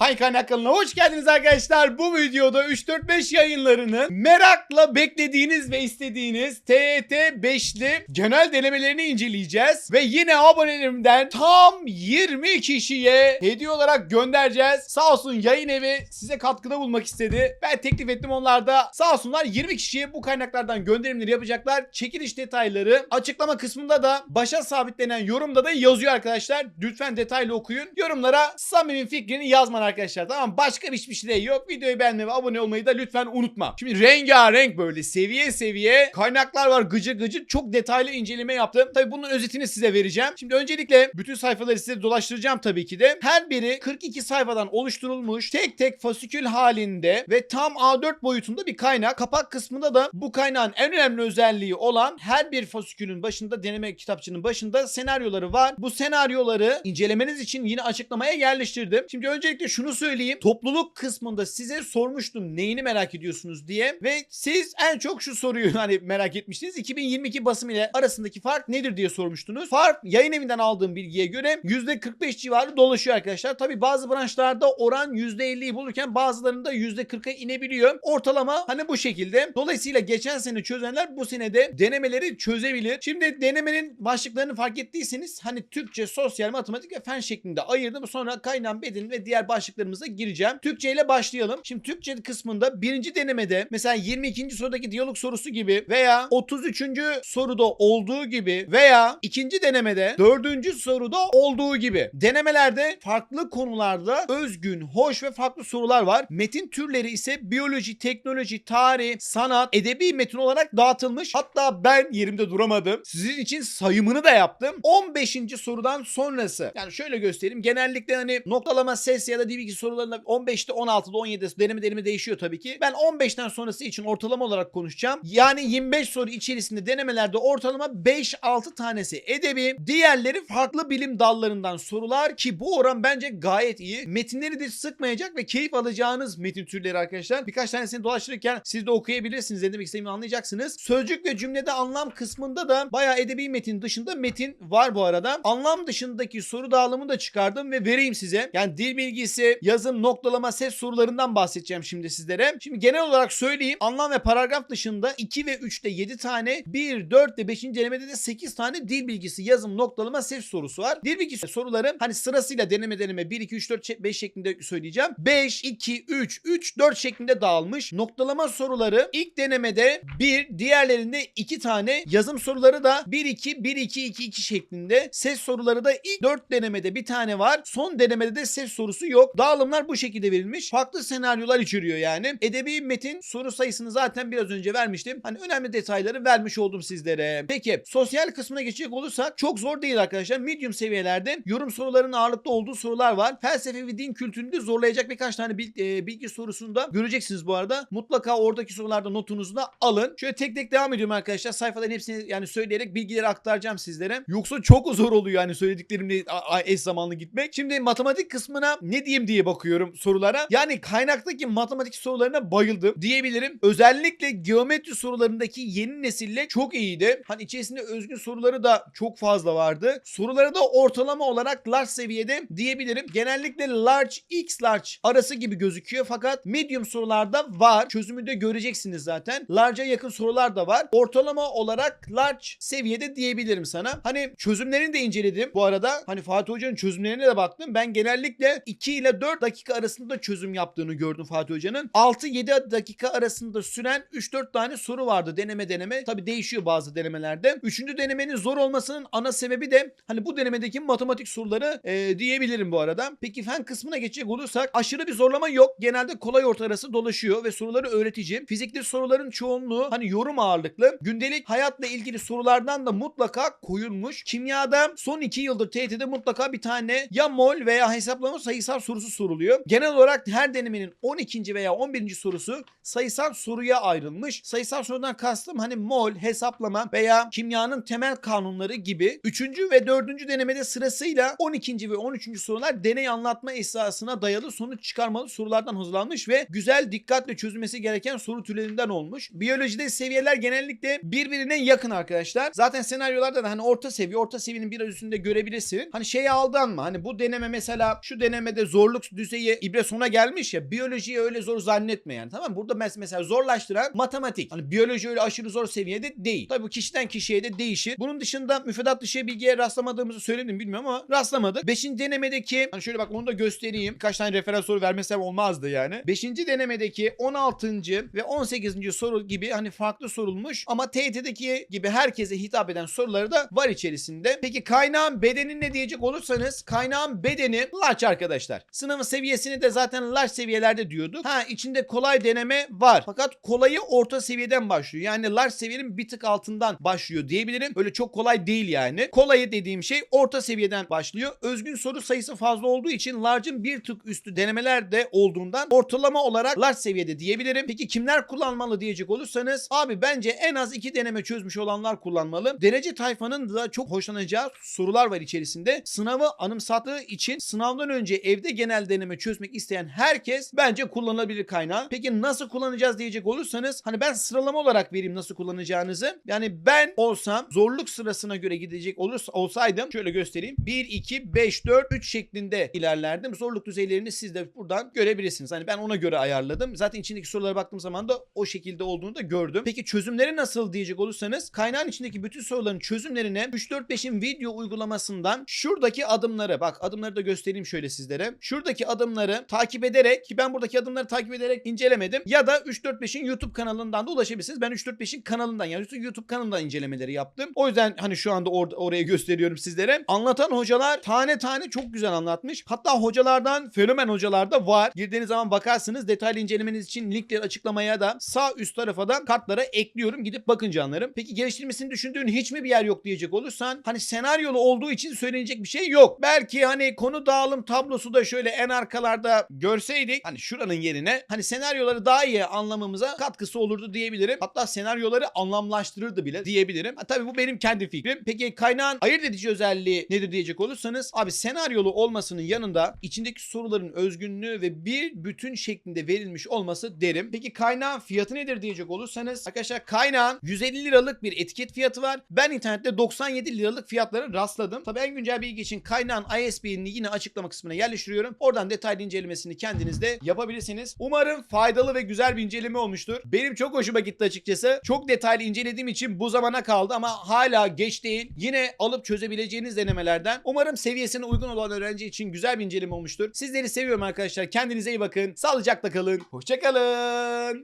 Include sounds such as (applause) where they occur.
Hay kaynak kanalına hoş geldiniz arkadaşlar. Bu videoda 3-4-5 yayınlarının merakla beklediğiniz ve istediğiniz TET 5'li genel denemelerini inceleyeceğiz. Ve yine abonelerimden tam 20 kişiye hediye olarak göndereceğiz. Sağ olsun yayın evi size katkıda bulmak istedi. Ben teklif ettim onlar da sağ olsunlar 20 kişiye bu kaynaklardan gönderimleri yapacaklar. Çekiliş detayları açıklama kısmında da başa sabitlenen yorumda da yazıyor arkadaşlar. Lütfen detaylı okuyun. Yorumlara samimi fikrini yazman arkadaşlar. Tamam başka hiçbir şey yok. Videoyu beğenmeyi ve abone olmayı da lütfen unutma. Şimdi rengarenk böyle seviye seviye kaynaklar var gıcır gıcır. Çok detaylı inceleme yaptım. Tabi bunun özetini size vereceğim. Şimdi öncelikle bütün sayfaları size dolaştıracağım tabii ki de. Her biri 42 sayfadan oluşturulmuş tek tek fasikül halinde ve tam A4 boyutunda bir kaynak. Kapak kısmında da bu kaynağın en önemli özelliği olan her bir fasikülün başında deneme kitapçının başında senaryoları var. Bu senaryoları incelemeniz için yine açıklamaya yerleştirdim. Şimdi öncelikle şunu söyleyeyim. Topluluk kısmında size sormuştum neyini merak ediyorsunuz diye ve siz en çok şu soruyu (laughs) hani merak etmiştiniz. 2022 basım ile arasındaki fark nedir diye sormuştunuz. Fark yayın evinden aldığım bilgiye göre %45 civarı dolaşıyor arkadaşlar. Tabi bazı branşlarda oran %50'yi bulurken bazılarında %40'a inebiliyor. Ortalama hani bu şekilde. Dolayısıyla geçen sene çözenler bu sene de denemeleri çözebilir. Şimdi denemenin başlıklarını fark ettiyseniz hani Türkçe, sosyal, matematik ve fen şeklinde ayırdım. Sonra kaynağın bedeni ve diğer başlıklarımıza gireceğim. Türkçe ile başlayalım. Şimdi Türkçe kısmında birinci denemede mesela 22. sorudaki diyalog sorusu gibi veya 33. soruda olduğu gibi veya ikinci denemede dördüncü soruda olduğu gibi denemelerde farklı konularda özgün, hoş ve farklı sorular var. Metin türleri ise biyoloji, teknoloji, tarih, sanat, edebi metin olarak dağıtılmış. Hatta ben yerimde duramadım. Sizin için sayımını da yaptım. 15. sorudan sonrası. Yani şöyle göstereyim. Genellikle hani noktalama ses ya da dil sorularında 15'te 16'da 17'de deneme deneme değişiyor tabii ki. Ben 15'ten sonrası için ortalama olarak konuşacağım. Yani 25 soru içerisinde denemelerde ortalama 5-6 tanesi edebi. Diğerleri farklı bilim dallarından sorular ki bu oran bence gayet iyi. Metinleri de sıkmayacak ve keyif alacağınız metin türleri arkadaşlar. Birkaç tanesini dolaştırırken siz de okuyabilirsiniz. Ne demek istediğimi anlayacaksınız. Sözcük ve cümlede anlam kısmında da bayağı edebi metin dışında metin var bu arada. Anlam dışındaki soru dağılımını da çıkardım ve vereyim size. Yani dil bilgisi, yazım, noktalama, ses sorularından bahsedeceğim şimdi sizlere. Şimdi genel olarak söyleyeyim. Anlam ve paragraf dışında 2 ve 3'te 7 tane, 1, 4 ve 5. denemede de 8 tane dil bilgisi, yazım, noktalama, ses sorusu var. Dil bilgisi soruları hani sırasıyla deneme deneme 1, 2, 3, 4, 5 şeklinde söyleyeceğim. 5, 2, 3, 3, 4 şeklinde dağılmış. Noktalama soruları ilk denemede 1, diğerlerinde 2 tane. Yazım soruları da 1, 2, 1, 2, 2, 2 şeklinde. Ses soruları da ilk 4 denemede bir tane var. Son denemede de ses sorusu yok. Dağılımlar bu şekilde verilmiş. Farklı senaryolar içeriyor yani. Edebi metin soru sayısını zaten biraz önce vermiştim. Hani önemli detayları vermiş oldum sizlere. Peki sosyal kısmına geçecek olursak çok zor değil arkadaşlar. Medium seviyelerde yorum sorularının ağırlıkta olduğu sorular var. Felsefe ve din kültürünü de zorlayacak birkaç tane bil- e, bilgi sorusunu da göreceksiniz bu arada. Mutlaka oradaki sorularda notunuzu da alın. Şöyle tek tek devam ediyorum arkadaşlar. Sayfaların hepsini yani söyleyerek bilgileri aktaracağım sizlere. Yoksa çok zor oluyor yani söylediklerimle eş zamanlı gitmek. Şimdi matematik kısmına ne diyeyim diye bakıyorum sorulara. Yani kaynaktaki matematik sorularına bayıldım diyebilirim. Özellikle geometri sorularındaki yeni nesille çok iyiydi. Hani içerisinde özgün soruları da çok fazla vardı. Soruları da ortalama olarak large seviyede diyebilirim. Genellikle large, x large arası gibi gözüküyor fakat medium sorularda var. Çözümü de göreceksiniz zaten. Large'a yakın sorular da var. Ortalama olarak large seviyede diyebilirim sana. Hani çözümlerini de inceledim bu arada. Hani Fatih Hoca'nın çözümlerine de baktım. Ben genellikle 2 ile 4 dakika arasında çözüm yaptığını gördüm Fatih Hoca'nın. 6-7 dakika arasında süren 3-4 tane soru vardı deneme deneme. Tabi değişiyor bazı denemelerde. Üçüncü denemenin zor olmasının ana sebebi de hani bu denemedeki matematik soruları e, diyebilirim bu arada. Peki fen kısmına geçecek olursak aşırı bir zorlama yok. Genelde kolay orta arası dolaşıyor ve soruları öğretici. Fizikli soruların çoğunluğu hani yorum ağırlıklı. Gündelik hayatla ilgili sorulardan da mutlaka koyulmuş. Kimyada son 2 yıldır TYT'de mutlaka bir tane ya mol veya hesaplama sayısal sorusu soruluyor. Genel olarak her denemenin 12. veya 11. sorusu sayısal soruya ayrılmış. Sayısal sorudan kastım hani mol, hesaplama veya kimyanın temel kanunları gibi. 3. ve 4. denemede sırasıyla 12. ve 13. sorular deney anlatma esasına dayalı sonuç çıkarmalı sorulardan hazırlanmış ve güzel dikkatle çözülmesi gereken soru türlerinden olmuş. Biyolojide seviyeler genellikle birbirine yakın arkadaşlar. Zaten senaryolarda da hani orta seviye, orta seviyenin biraz üstünde görebilirsin. Hani şeye aldanma. Hani bu deneme mesela şu denemede zorlu zorluk düzeyi ibre sona gelmiş ya biyolojiyi öyle zor zannetme yani tamam mı? Burada mes- mesela zorlaştıran matematik. Hani biyoloji öyle aşırı zor seviyede değil. Tabii bu kişiden kişiye de değişir. Bunun dışında müfredat dışı bilgiye rastlamadığımızı söyledim bilmiyorum ama rastlamadık. Beşinci denemedeki hani şöyle bak onu da göstereyim. Birkaç tane referans soru vermesem olmazdı yani. Beşinci denemedeki 16. ve 18. soru gibi hani farklı sorulmuş ama TYT'deki gibi herkese hitap eden soruları da var içerisinde. Peki kaynağın bedeni ne diyecek olursanız kaynağın bedeni large arkadaşlar. Sınavın seviyesini de zaten large seviyelerde diyorduk. Ha içinde kolay deneme var. Fakat kolayı orta seviyeden başlıyor. Yani large seviyenin bir tık altından başlıyor diyebilirim. Öyle çok kolay değil yani. Kolayı dediğim şey orta seviyeden başlıyor. Özgün soru sayısı fazla olduğu için large'ın bir tık üstü denemeler de olduğundan ortalama olarak large seviyede diyebilirim. Peki kimler kullanmalı diyecek olursanız abi bence en az iki deneme çözmüş olanlar kullanmalı. Derece tayfanın da çok hoşlanacağı sorular var içerisinde. Sınavı anımsattığı için sınavdan önce evde genel deneme çözmek isteyen herkes bence kullanılabilir kaynağı. Peki nasıl kullanacağız diyecek olursanız hani ben sıralama olarak vereyim nasıl kullanacağınızı. Yani ben olsam zorluk sırasına göre gidecek olursa olsaydım şöyle göstereyim. 1 2 5 4 3 şeklinde ilerlerdim. Zorluk düzeylerini siz de buradan görebilirsiniz. Hani ben ona göre ayarladım. Zaten içindeki sorulara baktığım zaman da o şekilde olduğunu da gördüm. Peki çözümleri nasıl diyecek olursanız kaynağın içindeki bütün soruların çözümlerine 3-4-5'in video uygulamasından şuradaki adımları bak adımları da göstereyim şöyle sizlere. Şuradaki adımları takip ederek ki ben buradaki adımları takip ederek incelemedim ya da 3-4-5'in YouTube kanalından da ulaşabilirsiniz. Ben 3-4-5'in kanalından yani YouTube kanalından incelemeleri yaptım. O yüzden hani şu anda or- oraya gösteriyorum sizlere. Anlatan hocalar tane tane çok güzel anlatmış. Hatta hocalardan fenomen hocalar da var. Girdiğiniz zaman bakarsınız detaylı incelemeniz için linkleri açıklamaya da sağ üst tarafa da kartlara ekliyorum. Gidip bakın canlarım. Peki geliştirmesini düşündüğün hiç mi bir yer yok diyecek olursan hani senaryolu olduğu için söylenecek bir şey yok. Belki hani konu dağılım tablosu da şöyle en arkalarda görseydik hani şuranın yerine hani senaryoları daha iyi anlamamıza katkısı olurdu diyebilirim. Hatta senaryoları anlamlaştırırdı bile diyebilirim. Ha, tabii bu benim kendi fikrim. Peki kaynağın ayırt edici özelliği nedir diyecek olursanız abi senaryolu olmasının yanında içindeki soruların özgünlüğü ve bir bütün şeklinde verilmiş olması derim. Peki kaynağın fiyatı nedir diyecek olursanız arkadaşlar kaynağın 150 liralık bir etiket fiyatı var. Ben internette 97 liralık fiyatlara rastladım. Tabii en güncel bilgi için kaynağın ISBN'ini yine açıklama kısmına yerleştiriyorum. Oradan detaylı incelemesini kendiniz de yapabilirsiniz. Umarım faydalı ve güzel bir inceleme olmuştur. Benim çok hoşuma gitti açıkçası. Çok detaylı incelediğim için bu zamana kaldı ama hala geç değil. Yine alıp çözebileceğiniz denemelerden. Umarım seviyesine uygun olan öğrenci için güzel bir inceleme olmuştur. Sizleri seviyorum arkadaşlar. Kendinize iyi bakın. Sağlıcakla kalın. Hoşçakalın.